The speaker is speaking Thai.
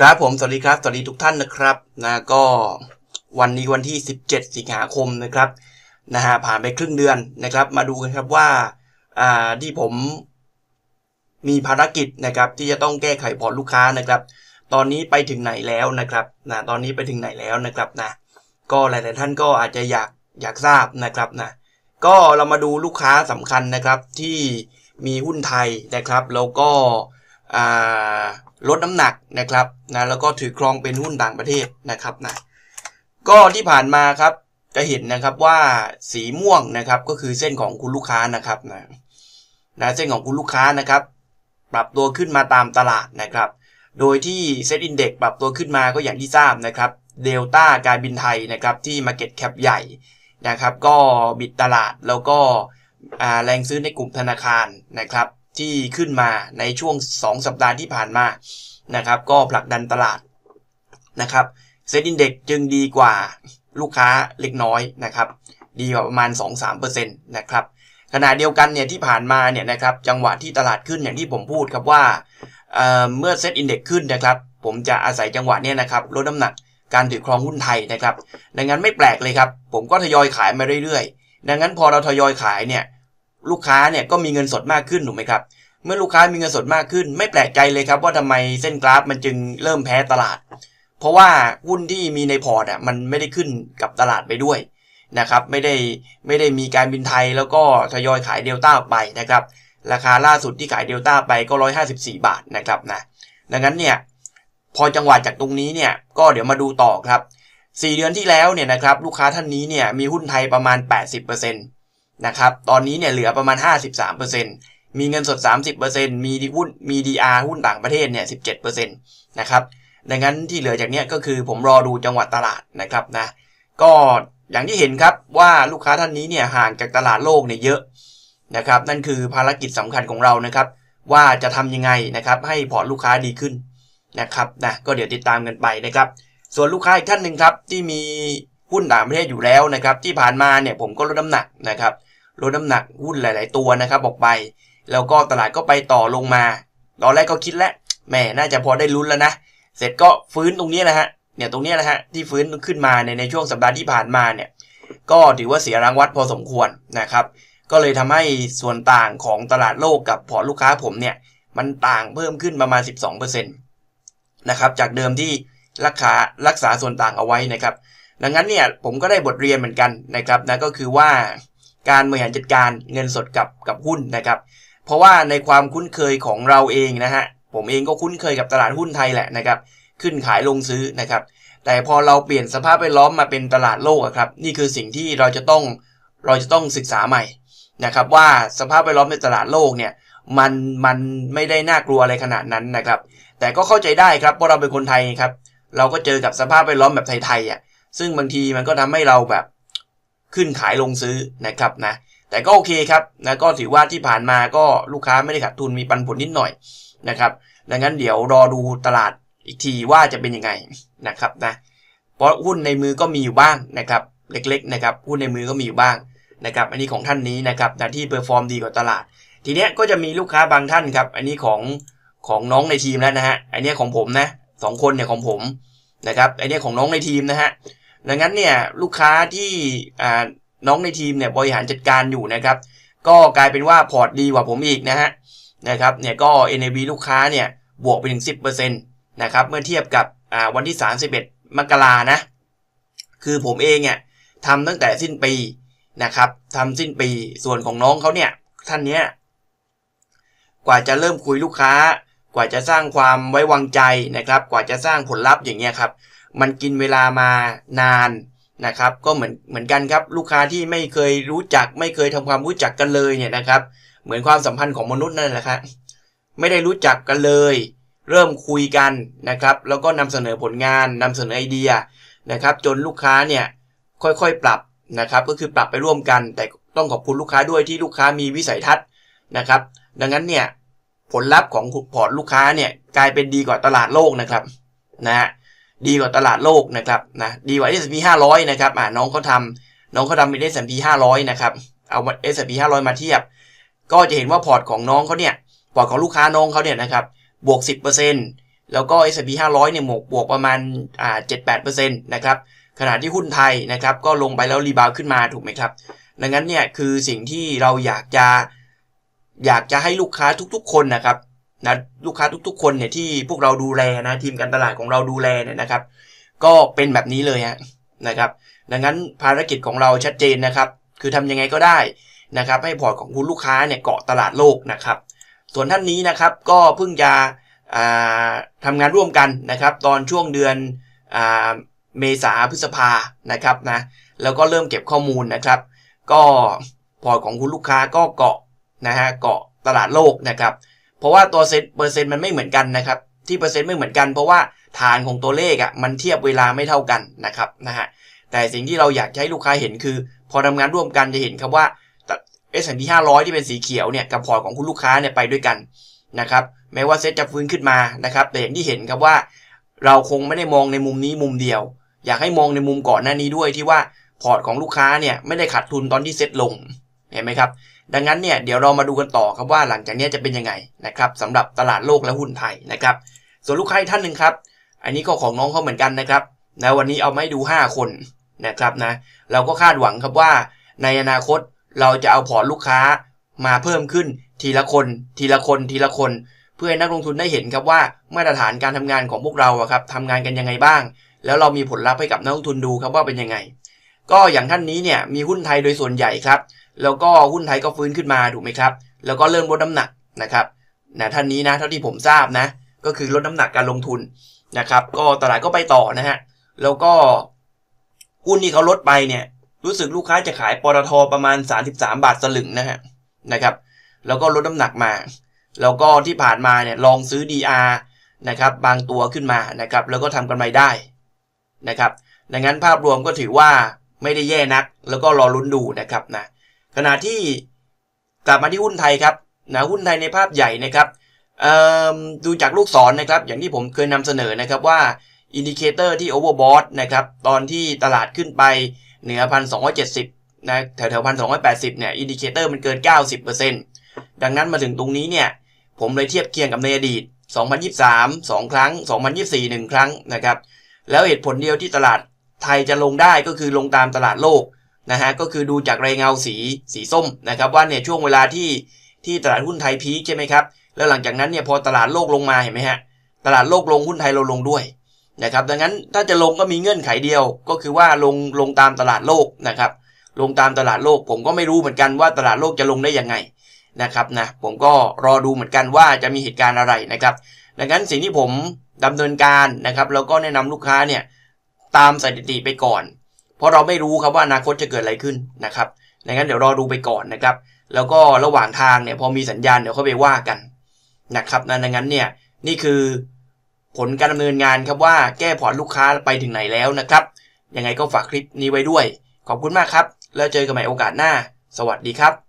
ครับผม สวัสดีครับ สวัสดีทุกท่านนะครับนะก็วันนี้วันที่ 17 สิงหาคมนะครับนะฮะผ่านไปครึ่งเดือนนะครับ มาดูกันครับว่าอ่าที่ผมมีภารกิจนะครับ ที่จะต้องแก้ไขพอร์ตลูกค้านะครับ ตอนนี้ไปถึงไหนแล้วนะครับนะตอนนี้ไปถึงไหนแล้วนะครับนะก็หลาย ๆ ท่านก็อาจจะอยากอยากทราบนะครับนะก็เรามาดูลูกค้าสำคัญนะครับที่มีหุ้นไทยนะครับ แล้วก็อ่า ลดน้ำหนักนะครับนะแล้วก็ถือครองเป็นหุ้นต่างประเทศนะครับนะก็ที่ผ่านมาครับจะเห็นนะครับว่าสีม่วงนะครับก็คือเส้นของคุณลูกค้านะครับนะนะเส้นของคุณลูกค้านะครับ ปรับตัวขึ้นมาตามตลาดนะครับ โดยที่เซ็ตอินเด็กปรับตัวขึ้นมาก็อย่างที่ทราบนะครับเดลต้าการบินไทยนะครับที่ Market Cap ใหญ่นะครับ ก็บิดตลาดแล้วก็แรงซื้อในกลุ่มธนาคารนะครับ ที่ขึ้นมาในช่วง 2 สัปดาห์ที่ผ่านมานะครับ ก็ผลักดันตลาดนะครับเซ็ตอินเด็กจึงดีกว่าลูกค้าเล็กน้อยนะครับ ดีกว่าประมาณ 2-3%นะครับขณะเดียวกันเนี่ยที่ผ่านมาเนี่ยนะครับจังหวะที่ตลาดขึ้นอย่างที่ผมพูดครับว่าเเมื่อเซ็ตอินเด็กขึ้นนะครับ ผมจะอาศัยจังหวะเนี้นะครับลดน้ำหนักการถือครองหุ้นไทยนะครับ ดังนั้นไม่แปลกเลยครับ ผมก็ทยอยขายมาเรื่อยๆ ดังนั้นพอเราทยอยขายเนี่ย ลูกค้าเนี่ยก็มีเงินสดมากขึ้นถูกไหมครับ เมื่อลูกค้ามีเงินสดมากขึ้น ไม่แปลกใจเลยครับว่าทำไมเส้นกราฟมันจึงเริ่มแพ้ตลาด เพราะว่าหุ้นที่มีในพอร์ตอะมันไม่ได้ขึ้นกับตลาดไปด้วยนะครับไม่ได้ไม่ได้มีการบินไทยแล้วก็ทยอยขายเดลต้าออกไปนะครับราคาล่าสุดที่ขายเดลต้าไปก็ 154 บาทนะครับนะดังนั้นเนี่ยพอจังหวะจากตรงนี้เนี่ยก็เดี๋ยวมาดูต่อครับ 4 เดือนที่แล้วเนี่ยนะครับลูกค้าท่านนี้เนี่ยมีหุ้นไทยประมาณ 80% นะครับ ตอนนี้เนี่ยเหลือประมาณ 53%มีเงินสด 30%มีหุ้นมี DR หุ้นต่างประเทศเนี่ย17%นะครับ ดังนั้นที่เหลือจากเนี้ยก็คือผมรอดูจังหวะตลาดนะครับนะ ก็อย่างที่เห็นครับว่าลูกค้าท่านนี้เนี่ยห่างจากตลาดโลกเนี่ยเยอะนะครับ นั่นคือภารกิจสำคัญของเรานะครับ ว่าจะทำยังไงนะครับให้พอร์ตลูกค้าดีขึ้นนะครับนะก็เดี๋ยวติดตามกันไปนะครับ ส่วนลูกค้าอีกท่านหนึ่งครับที่มี หุ้นต่างประเทศอยู่แล้วนะครับที่ผ่านมาเนี่ยผมก็ลดน้ำหนักนะครับลดน้ำหนักหุ้นหลาย ๆ ตัวนะครับออกไป แล้วก็ตลาดก็ไปต่อลงมาตอนแรกก็คิดแล้วแหมน่าจะพอได้ลุ้นแล้วนะเสร็จก็ฟื้นตรงนี้นะฮะเนี่ยตรงนี้นะฮะที่ฟื้นขึ้นมาในในช่วงสัปดาห์ที่ผ่านมาเนี่ยก็ถือว่าเสียรางวัดพอสมควรนะครับก็เลยทำให้ส่วนต่างของตลาดโลกกับพอร์ตลูกค้าผมเนี่ยมันต่างเพิ่มขึ้นประมาณ 12%นะครับจากเดิมที่รักษารักษาส่วนต่างเอาไว้นะครับ ดังนั้นเนี่ยผมก็ได้บทเรียนเหมือนกันนะครับนะก็คือว่าการบริหารจัดการเงินสดกับกับหุ้นนะครับ เพราะว่าในความคุ้นเคยของเราเองนะฮะผมเองก็คุ้นเคยกับตลาดหุ้นไทยแหละนะครับ ขึ้นขายลงซื้อนะครับ แต่พอเราเปลี่ยนสภาพแวดล้อมมาเป็นตลาดโลกครับนี่คือสิ่งที่เราจะต้องเราจะต้องศึกษาใหม่นะครับว่าสภาพแวดล้อมในตลาดโลกเนี่ยมันมันไม่ได้น่ากลัวอะไรขนาดนั้นนะครับ แต่ก็เข้าใจได้ครับเพราะเราเป็นคนไทยครับ เราก็เจอกับสภาพแวดล้อมแบบไทยๆอะ ซึ่งบางทีมันก็ทำให้เราแบบขึ้นขายลงซื้อนะครับนะแต่ก็โอเคครับนะก็ถือว่าที่ผ่านมาก็ลูกค้าไม่ได้ขาดทุนมีปันผลนิดหน่อยนะครับดังนั้นเดี๋ยวรอดูตลาดอีกทีว่าจะเป็นยังไงนะครับนะเพราะหุ้นในมือก็มีอยู่บ้างนะครับ เล็กๆนะครับหุ้นในมือก็มีอยู่บ้างนะครับอันนี้ของท่านนี้นะครับนะที่เปอร์ฟอร์มดีกว่าตลาด ทีเนี้ยก็จะมีลูกค้าบางท่านครับ อันนี้ของของน้องในทีมแล้วนะฮะอันนี้ของผมนะสองคนเนี่ยของผมนะครับอันนี้ของน้องในทีมนะฮะ ดังนั้นเนี่ยลูกค้าที่น้องในทีมเนี่ยบริหารจัดการอยู่นะครับ ก็กลายเป็นว่าพอร์ตดีกว่าผมอีกนะฮะนะครับเนี่ยก็ NAV ลูกค้าเนี่ยบวกไปถึง 10%นะครับเมื่อเทียบกับวันที่ 31 มกรานะ คือผมเองเนี่ยทำตั้งแต่สิ้นปีนะครับทำสิ้นปีส่วนของน้องเขาเนี่ยท่านเนี้ยกว่าจะเริ่มคุยลูกค้า กว่าจะสร้างความไว้วางใจนะครับ กว่าจะสร้างผลลัพธ์อย่างเงี้ยครับ มันกินเวลามานานนะครับ ก็เหมือนเหมือนกันครับลูกค้าที่ไม่เคยรู้จัก ไม่เคยทำความรู้จักกันเลยเนี่ยนะครับ เหมือนความสัมพันธ์ของมนุษย์นั่นแหละครับไม่ได้รู้จักกันเลย เริ่มคุยกันนะครับ แล้วก็นำเสนอผลงานนำเสนอไอเดียนะครับ จนลูกค้าเนี่ยค่อยๆปรับนะครับ ก็คือปรับไปร่วมกัน แต่ต้องขอบคุณลูกค้าด้วยที่ลูกค้ามีวิสัยทัศน์นะครับ ดังนั้นเนี่ย ผลลัพธ์ของพอร์ตลูกค้าเนี่ยกลายเป็นดีกว่าตลาดโลกนะครับนะฮะดีกว่าตลาดโลกนะครับนะดีกว่า S&P 500 นะครับอ่าน้องเขาทำน้องเขาทำเป็น S&P 500 นะครับเอา S&P 500 มาเทียบ ก็จะเห็นว่าพอร์ตของน้องเขาเนี่ยพอร์ตของลูกค้าน้องเขาเนี่ยนะครับบวก 10%แล้วก็ S&P 500 เนี่ยหมกบวกประมาณอ่า7-8%นะครับขณะที่หุ้นไทยนะครับก็ลงไปแล้วรีบาวขึ้นมาถูกไหมครับดังนั้นเนี่ยคือสิ่งที่เราอยากจะ อยากจะให้ลูกค้าทุกๆ คนนะครับนะลูกค้าทุกๆ คนเนี่ยที่พวกเราดูแลนะทีมการตลาดของเราดูแลเนี่ยนะครับ ก็เป็นแบบนี้เลยฮะนะครับ ดังนั้นภารกิจของเราชัดเจนนะครับ คือทำยังไงก็ได้นะครับ ให้พอร์ตของคุณลูกค้าเนี่ยเกาะตลาดโลกนะครับ ส่วนท่านนี้นะครับก็เพิ่งจะอ่าทำงานร่วมกันนะครับ ตอนช่วงเดือนอเมษาพฤษภานะครับนะแล้วก็เริ่มเก็บข้อมูลนะครับ ก็พอร์ตของคุณลูกค้าก็เกาะ นะฮะเกาะตลาดโลกนะครับเพราะว่าตัวเซ็ตเปอร์เซ็นต์มันไม่เหมือนกันนะครับที่เปอร์เซ็นต์ไม่เหมือนกันเพราะว่าฐานของตัวเลขอะ่ะมันเทียบเวลาไม่เท่ากันนะครับนะฮะแต่สิ่งที่เราอยากให้ลูกค้าเห็นคือ พอทำงานร่วมกันจะเห็นครับว่า S&P 500 ที่เป็นสีเขียวเนี่ยกับพอร์ตของคุณลูกค้าเนี่ยไปด้วยกันนะครับแม้ว่าเซ็ตจะฟื้นขึ้นมานะครับแต่อย่างที่เห็นครับว่าเราคงไม่ได้มองในมุมนี้มุมเดียว อยากให้มองในมุมก่อนหน้านี้ด้วยที่ว่าพอร์ตของลูกค้าเนี่ยไม่ได้ขาดทุนตอนที่เซ็ตลงเห็นไหมครับ ดังนั้นเนี่ยเดี๋ยวเรามาดูกันต่อครับว่าหลังจากนี้จะเป็นยังไงนะครับสำหรับตลาดโลกและหุ้นไทยนะครับส่วนลูกค้าอีกท่านหนึ่งครับอันนี้ก็ของน้องเขาเหมือนกันนะครับนะวันนี้เอาไมาให้ดู 5 คนนะครับนะเราก็คาดหวังครับว่าในอนาคตเราจะเอาพอร์ตลูกค้ามาเพิ่มขึ้นทีละคน ทีละคนทีละคน เพื่อให้นักลงทุนได้เห็นครับว่ามาตรฐานการทำงานของพวกเราครับทำงานกันยังไงบ้าง แล้วเรามีผลลัพธ์ให้กับนักลงทุนดูครับว่าเป็นยังไง ก็อย่างท่านนี้เนี่ยมีหุ้นไทยโดยส่วนใหญ่ครับ แล้วก็หุ้นไทยก็ฟื้นขึ้นมาถูกไหมครับ แล้วก็เริ่มลดน้ำหนักนะครับนะท่านนี้นะเท่าที่ผมทราบนะ ก็คือลดน้ำหนักการลงทุนนะครับ ก็ตลาดก็ไปต่อนะฮะ แล้วก็หุ้นที่เขาลดไปเนี่ย รู้สึกลูกค้าจะขายปตทประมาณ 33 บาทสลึงนะฮะนะครับ แล้วก็ลดน้ำหนักมา แล้วก็ที่ผ่านมาเนี่ยลองซื้อ DR นะครับ บางตัวขึ้นมานะครับ แล้วก็ทำกำไรได้นะครับ ดังนั้นภาพรวมก็ถือว่าไม่ได้แย่นัก แล้วก็รอลุ้นดูนะครับนะ ขณะที่กลับมาที่หุ้นไทยครับนะหุ้นไทยในภาพใหญ่นะครับดูจากลูกศรนนะครับ อย่างที่ผมเคยนำเสนอนะครับว่าอินดิเคเตอร์ที่โอเวอร์บอทนะครับตอนที่ตลาดขึ้นไปเหนือพันสองนะแถวแถวพันสองเนี่ยอินดิเคเตอร์มันเกิน 90%ดังนั้นมาถึงตรงนี้เนี่ยผมเลยเทียบเคียงกับในอดีต 2023 2 ครั้ง 2024 1 ครั้งนะครับแล้วเหตุผลเดียวที่ตลาดไทยจะลงได้ก็คือลงตามตลาดโลก นะฮะก็คือดูจากรายเงาสีสีส้มนะครับว่าเนี่ยช่วงเวลาที่ที่ตลาดหุ้นไทยพีคใช่ไหมครับแล้วหลังจากนั้นเนี่ยพอตลาดโลกลงมาเห็นไหมฮะตลาดโลกลงหุ้นไทยเราลงด้วยนะครับดังนั้นถ้าจะลงก็มีเงื่อนไขเดียว ก็คือว่าลงลงตามตลาดโลกนะครับลงตามตลาดโลก ผมก็ไม่รู้เหมือนกันว่าตลาดโลกจะลงได้ยังไงนะครับนะผมก็รอดูเหมือนกันว่าจะมีเหตุการณ์อะไรนะครับดังนั้นสิ่งที่ผมดำเนินการนะครับแล้วก็แนะนำลูกค้าเนี่ยตามสถิติไปก่อน เพราะเราไม่รู้ครับว่าอนาคตจะเกิดอะไรขึ้นนะครับดังนั้นเดี๋ยวรอดูไปก่อนนะครับ แล้วก็ระหว่างทางเนี่ยพอมีสัญญาณเดี๋ยวเขาไปว่ากันนะครับดังนั้นเนี่ยนี่คือผลการดำเนินงานครับว่าแก้พอร์ตลูกค้าไปถึงไหนแล้วนะครับ ยังไงก็ฝากคลิปนี้ไว้ด้วย ขอบคุณมากครับ แล้วเจอกันใหม่โอกาสหน้า สวัสดีครับ